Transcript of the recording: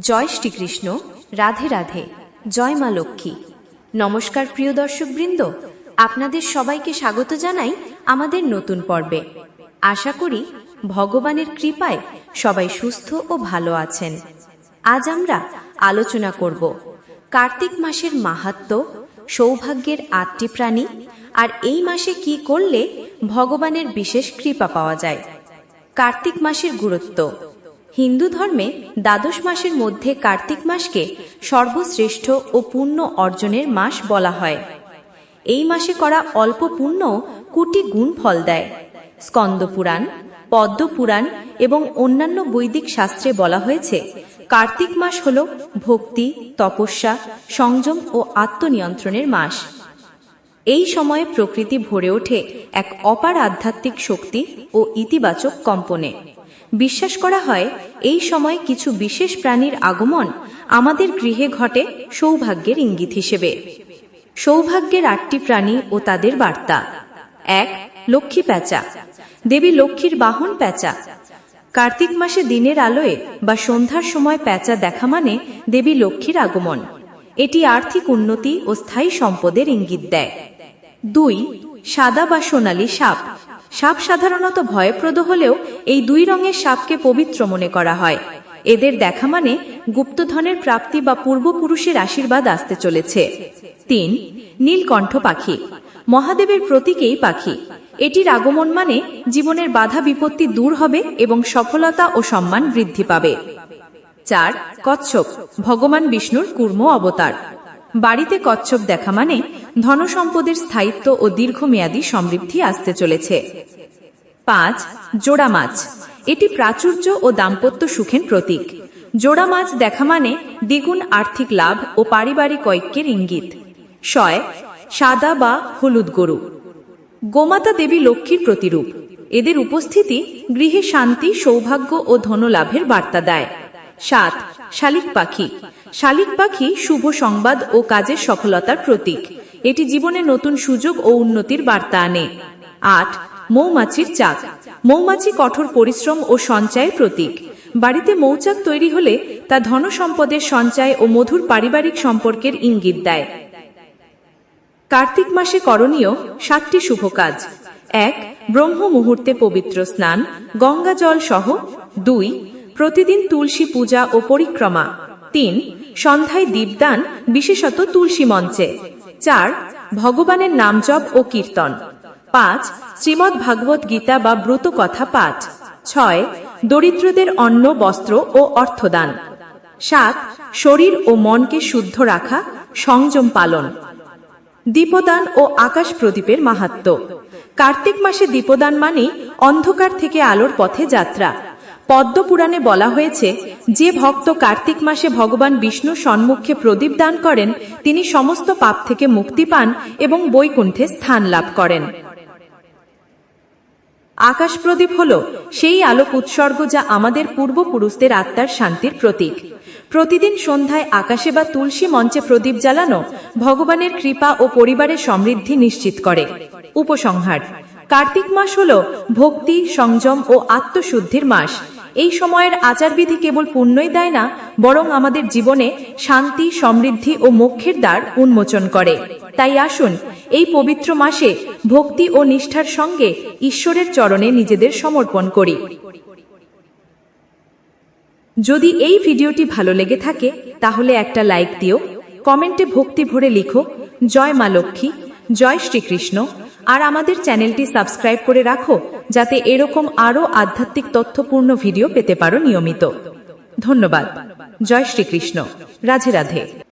জয় শ্রীকৃষ্ণ, রাধে রাধে, জয় মা লক্ষ্মী। নমস্কার প্রিয় দর্শকবৃন্দ, আপনাদের সবাইকে স্বাগত জানাই আমাদের নতুন পর্বে। আশা করি ভগবানের কৃপায় সবাই সুস্থ ও ভালো আছেন। আজ আমরা আলোচনা করব কার্তিক মাসের মাহাত্ম্য সৌভাগ্যের আটটি প্রাণী আর এই মাসে কি করলে ভগবানের বিশেষ কৃপা পাওয়া যায়। কার্তিক মাসের গুরুত্ব। হিন্দু ধর্মে দ্বাদশ মাসের মধ্যে কার্তিক মাসকে সর্বশ্রেষ্ঠ ও পুণ্য অর্জনের মাস বলা হয়। এই মাসে করা অল্প পুণ্য কোটি গুণ ফল দেয়। স্কন্দপুরাণ পদ্মপুরাণ এবং অন্যান্য বৈদিক শাস্ত্রে বলা হয়েছে, কার্তিক মাস হল ভক্তি, তপস্যা, সংযম ও আত্মনিয়ন্ত্রণের মাস। এই সময়ে প্রকৃতি ভরে ওঠে এক অপার আধ্যাত্মিক শক্তি ও ইতিবাচক কম্পনে। বিশ্বাস করা হয়, এই সময় কিছু বিশেষ প্রাণীর আগমন আমাদের গৃহে ঘটে সৌভাগ্যের ইঙ্গিত হিসেবে। সৌভাগ্যের আটটি প্রাণী ও তাদের বার্তা। এক, লক্ষ্মী প্যাঁচা। দেবী লক্ষ্মীর বাহন প্যাঁচা। কার্তিক মাসে দিনের আলোয় বা সন্ধ্যার সময় প্যাঁচা দেখা মানে দেবী লক্ষ্মীর আগমন। এটি আর্থিক উন্নতি ও স্থায়ী সম্পদের ইঙ্গিত দেয়। দুই, সাদা বা সোনালী সাপ। সাপ সাধারণত ভয়প্রদ হলেও এই দুই রঙের সাপকে পবিত্র মনে করা হয়। এদের দেখা মানে গুপ্তধনের প্রাপ্তি বা পূর্বপুরুষের আশীর্বাদ আসতে চলেছে। তিন, নীলকণ্ঠ পাখি। মহাদেবের প্রতীকেই পাখি। এটির আগমন মানে জীবনের বাধা বিপত্তি দূর হবে এবং সফলতা ও সম্মান বৃদ্ধি পাবে। চার, কচ্ছপ। ভগবান বিষ্ণুর কুর্ম অবতার। বাড়িতে কচ্ছপ দেখা মানে ধনসম্পদের স্থায়িত্ব ও দীর্ঘমেয়াদী সমৃদ্ধি আসতে চলেছে। পাঁচ, জোড়া মাছ। এটি প্রাচুর্য ও দাম্পত্য সুখের প্রতীক। জোড়া মাছ দেখা মানে দ্বিগুণ আর্থিক লাভ ও পারিবারিক ঐক্যের ইঙ্গিত। শয় সাদা বা হলুদ গরু। গোমাতা দেবী লক্ষ্মীর প্রতিরূপ। এদের উপস্থিতি গৃহে শান্তি, সৌভাগ্য ও ধনলাভের বার্তা দেয়। সাত, শালিক পাখি। শালিক পাখি শুভ সংবাদ ও কাজের সফলতার প্রতীক। এটি জীবনে নতুন সুযোগ ও উন্নতির বার্তা আনে। আট, মৌমাছির চাক। মৌমাছি কঠোর পরিশ্রম ও সঞ্চয়ের প্রতীক। বাড়িতে মৌচাক তৈরি হলে তা ধনসম্পদের সঞ্চয় ও মধুর পারিবারিক সম্পর্কের ইঙ্গিত দেয়। কার্তিক মাসে করণীয় সাতটি শুভ কাজ। এক ব্রহ্ম মুহূর্তে পবিত্র স্নান। গঙ্গা জল সহ। দুই প্রতিদিন তুলসী পূজা ও পরিক্রমা। তিন, সন্ধ্যায় দীপদান, বিশেষত তুলসী মঞ্চে। চার, ভগবানের নাম জপ ও কীর্তন। পাঁচ শ্রীমৎ ভাগবত গীতা বা ব্রত কথা পাঠ। ছয়, দরিদ্রদের অন্ন, বস্ত্র ও অর্থদান। সাত, শরীর ও মনকে শুদ্ধ রাখা, সংযম পালন। দীপদান ও আকাশ প্রদীপের মাহাত্ম। কার্তিক মাসে দীপদান মানে অন্ধকার থেকে আলোর পথে যাত্রা। পদ্মপুরাণে বলা হয়েছে, যে ভক্ত কার্তিক মাসে ভগবান বিষ্ণু সম্মুখে প্রদীপ দান করেন, তিনি সমস্ত পাপ থেকে মুক্তি পান এবং বৈকুণ্ঠে স্থান লাভ করেন। আকাশ প্রদীপ হল সেই আলোক উৎসর্গ যা আমাদের পূর্বপুরুষদের আত্মার শান্তির প্রতীক। প্রতিদিন সন্ধ্যায় আকাশে বা তুলসী মঞ্চে প্রদীপ জ্বালানো ভগবানের কৃপা ও পরিবারের সমৃদ্ধি নিশ্চিত করে। উপসংহার, কার্তিক মাস হল ভক্তি, সংযম ও আত্মশুদ্ধির মাস। এই সময়ের আচারবিধি কেবল পুণ্যই দেয় না, বরং আমাদের জীবনে শান্তি, সমৃদ্ধি ও মোক্ষের দ্বার উন্মোচন করে। তাই আসুন, এই পবিত্র মাসে ভক্তি ও নিষ্ঠার সঙ্গে ঈশ্বরের চরণে নিজেদের সমর্পণ করি। যদি এই ভিডিওটি ভালো লেগে থাকে, তাহলে একটা লাইক দিও, কমেন্টে ভক্তি ভরে লিখো, জয় মা লক্ষ্মী, জয় শ্রীকৃষ্ণ, আর আমাদের চ্যানেলটি সাবস্ক্রাইব করে রাখো যাতে এরকম আরও আধ্যাত্মিক তথ্যপূর্ণ ভিডিও পেতে পারো নিয়মিত। ধন্যবাদ। জয় শ্রীকৃষ্ণ। রাধে রাধে।